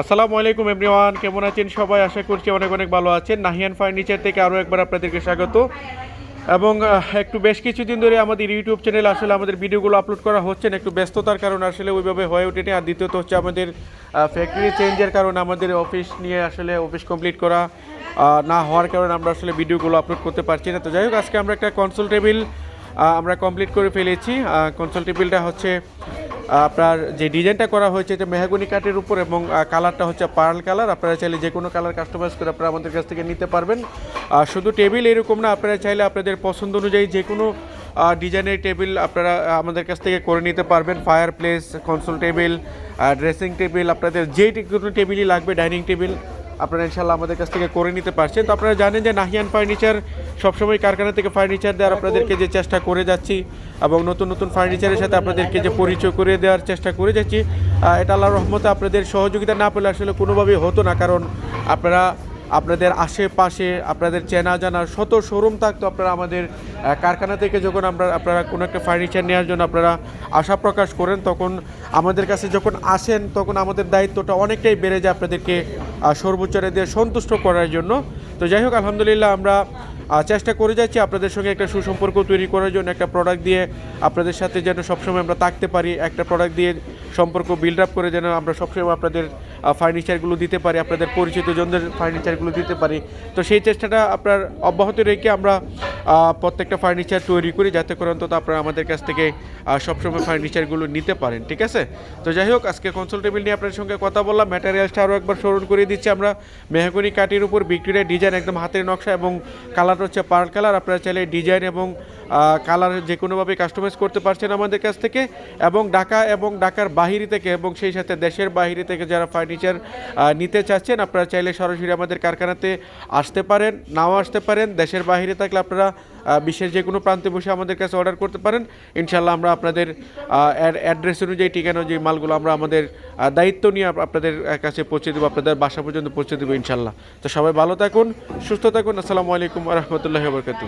আসসালামু আলাইকুম এভরিওয়ান, কেমন আছেন সবাই? আশা করছি অনেক অনেক ভালো আছেন। নাহিয়ান ফার্নিচার থেকে আরও একবার আপনাদেরকে স্বাগত। এবং একটু বেশ কিছুদিন ধরে আমাদের ইউটিউব চ্যানেল আসলে আমাদের ভিডিওগুলো আপলোড করা হচ্ছে না, একটু ব্যস্ততার কারণে আসলে ওইভাবে হয়ে ওঠেনি। আর দ্বিতীয়ত হচ্ছে আমাদের ফ্যাক্টরি চেঞ্জের কারণে আমাদের অফিস নিয়ে আসলে অফিস কমপ্লিট করা না হওয়ার কারণে আমরা আসলে ভিডিওগুলো আপলোড করতে পারছি না। তো যাই হোক, আজকে আমরা একটা কনসোল টেবিল আমরা কমপ্লিট করে ফেলেছি। কনসোল টেবিলটা হচ্ছে আপনার যে ডিজাইনটা করা হয়েছে যে মেহাগুনি কাঠের উপর এবং কালারটা হচ্ছে পার্ল কালার। আপনারা চাইলে যে কোনো কালার কাস্টমাইজ করে আপনারা আমাদের কাছ থেকে নিতে পারবেন। আর শুধু টেবিল এরকম না, আপনারা চাইলে আপনাদের পছন্দ অনুযায়ী যে কোনো ডিজাইনের টেবিল আপনারা আমাদের কাছ থেকে করে নিতে পারবেন। Fireplace console table dressing table, আপনাদের যে কোনো টেবিলই লাগবে, ডাইনিং টেবিল। আপনারা ইনশাল্লাহ আমাদের কাছ থেকে করে নিতে পারছেন। তো আপনারা জানেন যে নাহিয়ান ফার্নিচার সবসময় কারখানা থেকে ফার্নিচার দেওয়ার আপনাদেরকে যে চেষ্টা করে যাচ্ছি এবং নতুন নতুন ফার্নিচারের সাথে আপনাদেরকে যে পরিচয় করে দেওয়ার চেষ্টা করে যাচ্ছি এটা আল্লাহ রহমতে আপনাদের সহযোগিতা না পেলে আসলে কোনোভাবেই হতো না। কারণ আপনারা আপনাদের আশেপাশে আপনাদের চেনা জানা শত শোরুম থাকতো আপনারা আমাদের কারখানা থেকে যখন আমরা আপনারা কোনো একটা ফার্নিচার নেওয়ার জন্য আপনারা আশা প্রকাশ করেন তখন আমাদের কাছে যখন আসেন তখন আমাদের দায়িত্বটা অনেকটাই বেড়ে যায় আপনাদেরকে আহ, সর্বোচ্চ রেট সন্তুষ্ট করার জন্য। তো যাই হোক আলহামদুলিল্লাহ আমরা চেষ্টা করে যাচ্ছি আপনাদের সঙ্গে একটা সুসম্পর্ক তৈরি করার জন্য একটা প্রোডাক্ট দিয়ে আপনাদের সাথে যেন সবসময় আমরা থাকতে পারি একটা প্রোডাক্ট দিয়ে সম্পর্ক বিল্ড আপ করে যেন আমরা সবসময় আপনাদের ফার্নিচারগুলো দিতে পারি আপনাদের পরিচিত জনদের ফার্নিচারগুলো দিতে পারি। তো সেই চেষ্টাটা আপনার অব্যাহত রেখে আমরা প্রত্যেকটা ফার্নিচার তৈরি করি যাতে করে অন্তত আপনারা আমাদের কাছ থেকে সবসময় ফার্নিচারগুলো নিতে পারেন, ঠিক আছে? তো যাই হোক, আজকে কনসোল টেবিল নিয়ে আপনার সঙ্গে কথা বললাম। ম্যাটেরিয়ালসটা আরও একবার স্মরণ করে দিচ্ছি আমরা। মেহগুনি কাটির উপর বিক্রিটা ডিজাইন একদম হাতের নকশা এবং কালার হচ্ছে পার্ল কালার আপনারা চাইলে ডিজাইন এবং কালার যে কোনোভাবে কাস্টমাইজ করতে পারছেন আমাদের কাছ থেকে এবং ঢাকা এবং ঢাকার বাহিরে থেকে এবং সেই সাথে দেশের বাহিরে থেকে যারা ফার্নিচার নিতে চাচ্ছেন, আপনারা চাইলে সরাসরি আমাদের কারখানাতে আসতে পারেন, নাও আসতে পারেন। দেশের বাহিরে থাকলে আপনারা বিশ্বের যে কোনো প্রান্তে বসে আমাদের কাছে অর্ডার করতে পারেন। ইনশাল্লাহ আমরা আপনাদের অ্যাড্রেস অনুযায়ী, ঠিকানা যে মালগুলো আমরা আমাদের দায়িত্ব নিয়ে আপনাদের কাছে পৌঁছে দেবো, আপনাদের বাসা পর্যন্ত পৌঁছে দেবো ইনশাল্লাহ তো সবাই ভালো থাকুন, সুস্থ থাকুন। আসসালামু আলাইকুম রহমতুল্লাহ বরকাতু